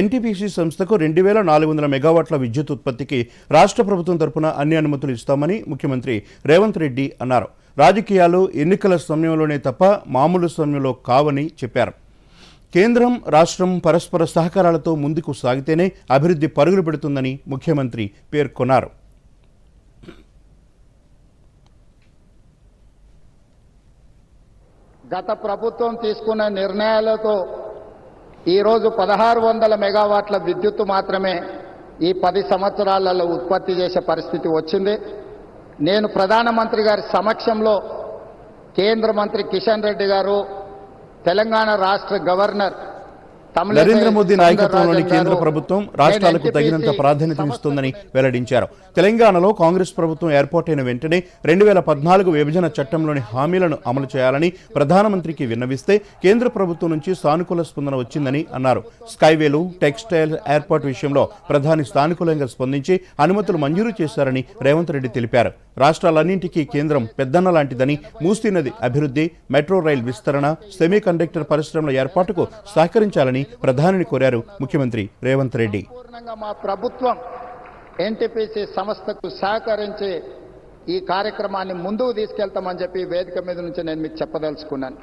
NTPC సంస్థకు రెండు వేల నాలుగు వందల మెగావాట్ల విద్యుత్ ఉత్పత్తికి రాష్ట్ర ప్రభుత్వం తరపున అన్ని అనుమతులు ఇస్తామని ముఖ్యమంత్రి రేవంత్ రెడ్డి అన్నారు. రాజకీయాలు ఎన్నికల సమయంలోనే తప్ప మామూలు సమయంలో కావని చెప్పారు. కేంద్రం రాష్ట్రం పరస్పర సహకారాలతో ముందుకు సాగితేనే అభివృద్ధి పరుగులు పెడుతుందని ముఖ్యమంత్రి పేర్కొన్నారు. గత ప్రభుత్వం తీసుకున్న నిర్ణయాలతో ఈరోజు పదహారు వందల మెగావాట్ల విద్యుత్తు మాత్రమే ఈ పది సంవత్సరాలలో ఉత్పత్తి చేసే పరిస్థితి వచ్చింది. నేను ప్రధానమంత్రి గారి సమక్షంలో కేంద్ర మంత్రి కిషన్ రెడ్డి గారు తెలంగాణ రాష్ట్ర గవర్నర్ నరేంద్ర మోదీ నాయకత్వంలోని కేంద్ర ప్రభుత్వం రాష్ట్రాలకు తగినంత ప్రాధాన్యతనిస్తుందని సంస్థకు వెల్లడించారు. తెలంగాణలో కాంగ్రెస్ ప్రభుత్వం ఏర్పాటైన వెంటనే రెండు వేల పద్నాలుగు విభజన చట్టంలోని హామీలను అమలు చేయాలని ప్రధానమంత్రికి విన్నవిస్తే కేంద్ర ప్రభుత్వం నుంచి సానుకూల స్పందన వచ్చిందని అన్నారు. స్కైవేలు టెక్స్టైల్ ఏర్పాటు విషయంలో ప్రధాని సానుకూలంగా స్పందించి అనుమతులు మంజూరు చేశారని రేవంత్ రెడ్డి తెలిపారు. రాష్ట్రాలన్నింటికీ కేంద్రం పెద్దన్న లాంటిదని మూసీ నది అభివృద్ధి మెట్రో రైల్ విస్తరణ సెమీ కండక్టర్ పరిశ్రమల ఏర్పాటుకు సహకరించాలని ప్రధానిని కోరారు ముఖ్యమంత్రి రేవంత్ రెడ్డి. మా ప్రభుత్వం ఎన్టీపీసీ సంస్థకు సహకరించి ఈ కార్యక్రమాన్ని ముందుకు తీసుకెళ్తామని చెప్పి వేదిక మీద నుంచి నేను మీకు చెప్పదలుచుకున్నాను.